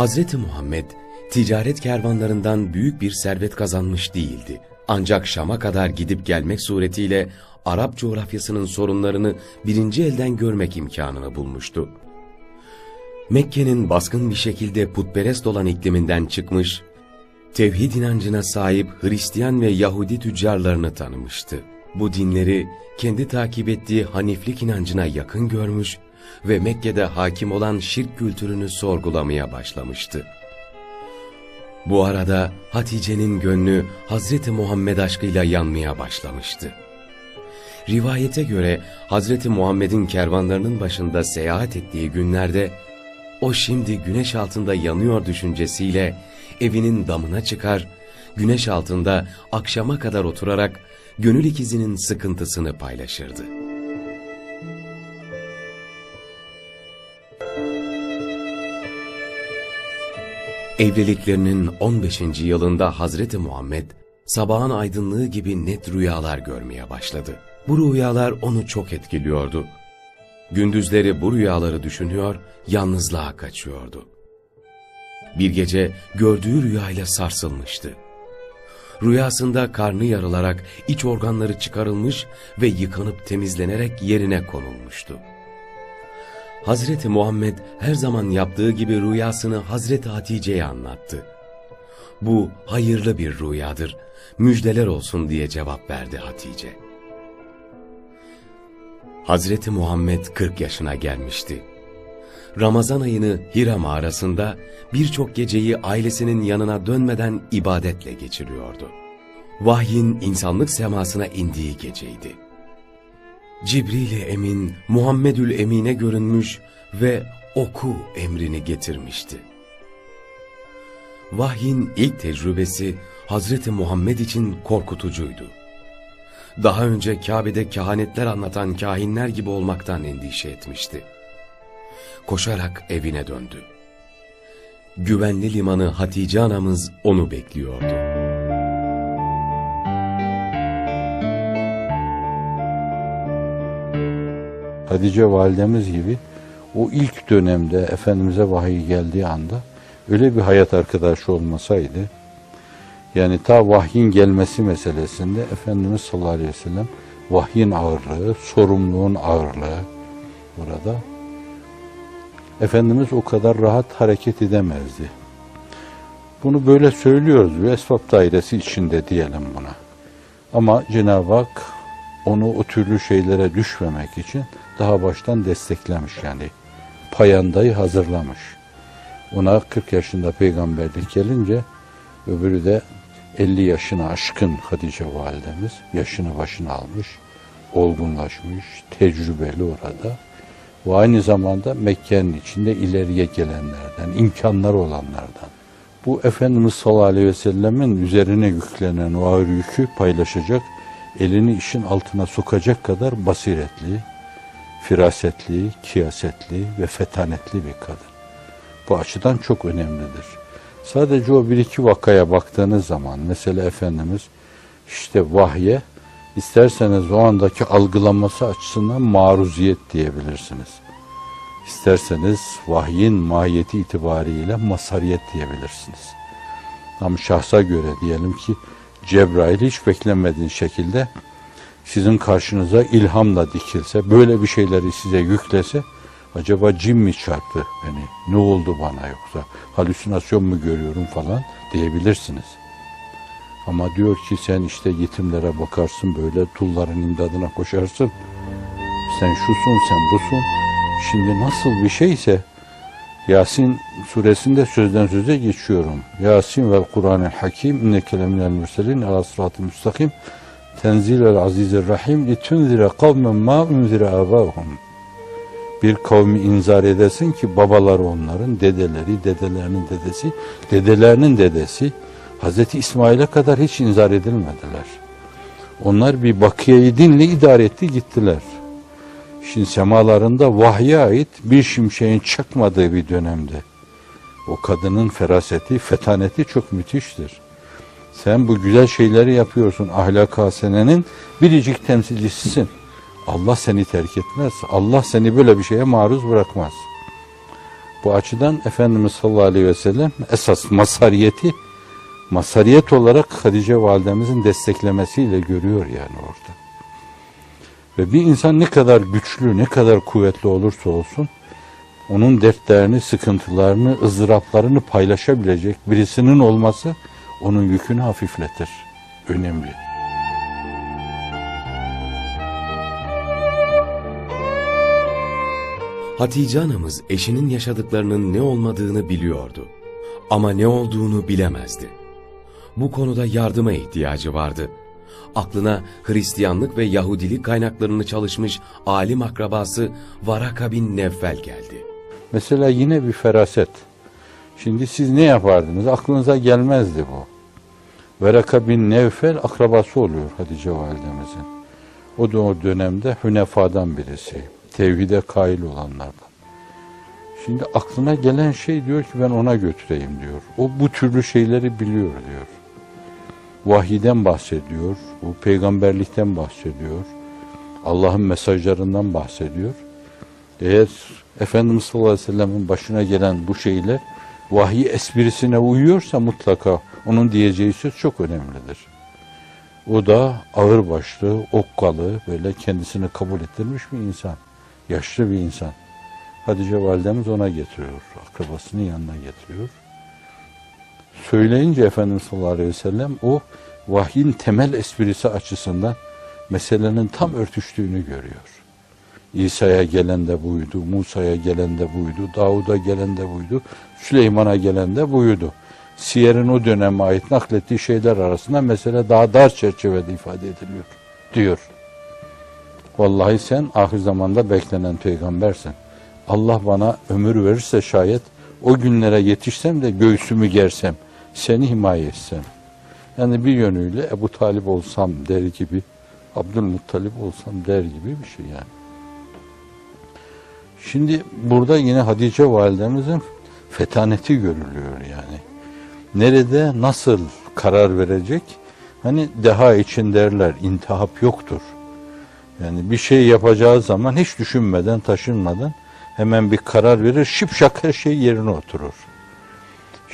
Hazreti Muhammed ticaret kervanlarından büyük bir servet kazanmış değildi. Ancak Şam'a kadar gidip gelmek suretiyle Arap coğrafyasının sorunlarını birinci elden görmek imkanını bulmuştu. Mekke'nin baskın bir şekilde putperest olan ikliminden çıkmış, tevhid inancına sahip Hristiyan ve Yahudi tüccarlarını tanımıştı. Bu dinleri kendi takip ettiği Haniflik inancına yakın görmüş ve Mekke'de hakim olan şirk kültürünü sorgulamaya başlamıştı. Bu arada Hatice'nin gönlü Hazreti Muhammed aşkıyla yanmaya başlamıştı. Rivayete göre Hazreti Muhammed'in kervanlarının başında seyahat ettiği günlerde o şimdi güneş altında yanıyor düşüncesiyle evinin damına çıkar, güneş altında akşama kadar oturarak gönül ikizinin sıkıntısını paylaşırdı. Evliliklerinin 15. yılında Hazreti Muhammed sabahın aydınlığı gibi net rüyalar görmeye başladı. Bu rüyalar onu çok etkiliyordu. Gündüzleri bu rüyaları düşünüyor, yalnızlığa kaçıyordu. Bir gece gördüğü rüyayla sarsılmıştı. Rüyasında karnı yarılarak iç organları çıkarılmış ve yıkanıp temizlenerek yerine konulmuştu. Hazreti Muhammed her zaman yaptığı gibi rüyasını Hazreti Hatice'ye anlattı. Bu hayırlı bir rüyadır, müjdeler olsun diye cevap verdi Hatice. Hazreti Muhammed 40 yaşına gelmişti. Ramazan ayını Hira mağarasında birçok geceyi ailesinin yanına dönmeden ibadetle geçiriyordu. Vahyin insanlık semasına indiği geceydi. Cibril-i Emin Muhammedül Emin'e görünmüş ve oku emrini getirmişti. Vahyin ilk tecrübesi Hazreti Muhammed için korkutucuydu. Daha önce Kabe'de kehanetler anlatan kahinler gibi olmaktan endişe etmişti. Koşarak evine döndü. Güvenli limanı Hatice anamız onu bekliyordu. Hatice validemiz gibi o ilk dönemde Efendimiz'e vahiy geldiği anda öyle bir hayat arkadaşı olmasaydı yani ta vahyin gelmesi meselesinde Efendimiz sallallahu aleyhi ve sellem vahyin ağırlığı, sorumluluğun ağırlığı burada Efendimiz o kadar rahat hareket edemezdi. Bunu böyle söylüyoruz ve esbab dairesi içinde diyelim buna. Ama Cenab-ı Hak onu o türlü şeylere düşmemek için daha baştan desteklemiş yani. Payandayı hazırlamış. Ona 40 yaşında peygamberlik gelince öbürü de 50 yaşına aşkın Hatice validemiz yaşını başına almış, olgunlaşmış, tecrübeli orada. Ve aynı zamanda Mekke'nin içinde ileriye gelenlerden, imkanları olanlardan. Bu Efendimiz sallallahu aleyhi ve sellemin üzerine yüklenen o ağır yükü paylaşacak, elini işin altına sokacak kadar basiretli, firasetli, kiyasetli ve fetanetli bir kadın. Bu açıdan çok önemlidir. Sadece o bir iki vakaya baktığınız zaman mesela Efendimiz işte vahye isterseniz o andaki algılanması açısından maruziyet diyebilirsiniz. İsterseniz vahyin mahiyeti itibariyle masariyet diyebilirsiniz. Ama şahsa göre diyelim ki Cebrail hiç beklenmediğiniz şekilde sizin karşınıza ilhamla dikilse, böyle bir şeyleri size yüklese, acaba cin mi çarptı beni, ne oldu bana yoksa, halüsinasyon mu görüyorum falan diyebilirsiniz. Ama diyor ki sen işte yetimlere bakarsın böyle dulların imdadına koşarsın. Sen şusun sen busun. Şimdi nasıl bir şeyse Yasin suresinde sözden söze geçiyorum. Yasin ve Kur'an-ı Hakim inneke leminel mürselin ala sıratı müstakim tenzilel azizir rahim litunzire kavmen ma unzire abahum bir kavmi inzar edesin ki babaları onların, dedeleri, dedelerinin dedesi, dedelerinin dedesi Hz. İsmail'e kadar hiç inzar edilmediler. Onlar bir bakiyeyi dinle idare etti gittiler. Şimdi semalarında vahye ait bir şimşeğin çakmadığı bir dönemde o kadının feraseti, fetaneti çok müthiştir. Sen bu güzel şeyleri yapıyorsun. Ahlak hasenenin biricik temsilcisisin. Allah seni terk etmez. Allah seni böyle bir şeye maruz bırakmaz. Bu açıdan Efendimiz sallallahu aleyhi ve sellem esas masariyeti masariyet olarak Hatice validemizin desteklemesiyle görüyor yani orada. Ve bir insan ne kadar güçlü, ne kadar kuvvetli olursa olsun onun dertlerini, sıkıntılarını, ızdıraplarını paylaşabilecek birisinin olması onun yükünü hafifletir. Önemli. Hatice anamız eşinin yaşadıklarının ne olmadığını biliyordu. Ama ne olduğunu bilemezdi. Bu konuda yardıma ihtiyacı vardı. Aklına Hristiyanlık ve Yahudilik kaynaklarını çalışmış alim akrabası Varaka bin Nevfel geldi. Mesela yine bir feraset. Şimdi siz ne yapardınız? Aklınıza gelmezdi bu. Veraka bin Nevfel akrabası oluyor Hatice validemizin. O da o dönemde Hünefadan birisi. Tevhide kail olanlardan. Şimdi aklına gelen şey diyor ki ben ona götüreyim diyor. O bu türlü şeyleri biliyor diyor. Vahiden bahsediyor. Bu peygamberlikten bahsediyor. Allah'ın mesajlarından bahsediyor. Eğer Efendimiz sallallahu aleyhi ve sellem'in başına gelen bu şeyler vahiy esprisine uyuyorsa mutlaka onun diyeceği söz çok önemlidir. O da ağırbaşlı, okkalı, böyle kendisini kabul ettirmiş bir insan. Yaşlı bir insan. Hatice validemiz ona getiriyor. Akrabasının yanına getiriyor. Söyleyince Efendimiz sallallahu aleyhi ve sellem o vahyin temel esprisi açısından meselenin tam örtüştüğünü görüyor. İsa'ya gelen de buydu, Musa'ya gelen de buydu, Davud'a gelen de buydu, Süleyman'a gelen de buydu. Siyer'in o döneme ait naklettiği şeyler arasında mesele daha dar çerçevede ifade ediliyor diyor. Vallahi sen ahir zamanda beklenen peygambersin. Allah bana ömür verirse şayet o günlere yetişsem de göğsümü gersem, seni himaye etsem. Yani bir yönüyle Ebu Talip olsam der gibi, Abdülmuttalip olsam der gibi bir şey yani. Şimdi burada yine Hatice validemizin fetaneti görülüyor yani. Nerede nasıl karar verecek? Hani deha için derler intihap yoktur. Yani bir şey yapacağı zaman hiç düşünmeden, taşınmadan hemen bir karar verir, şipşak her şey yerine oturur.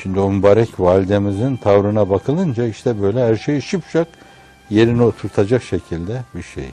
Şimdi o mübarek validemizin tavrına bakılınca işte böyle her şeyi şipşak yerine oturtacak şekilde bir şey.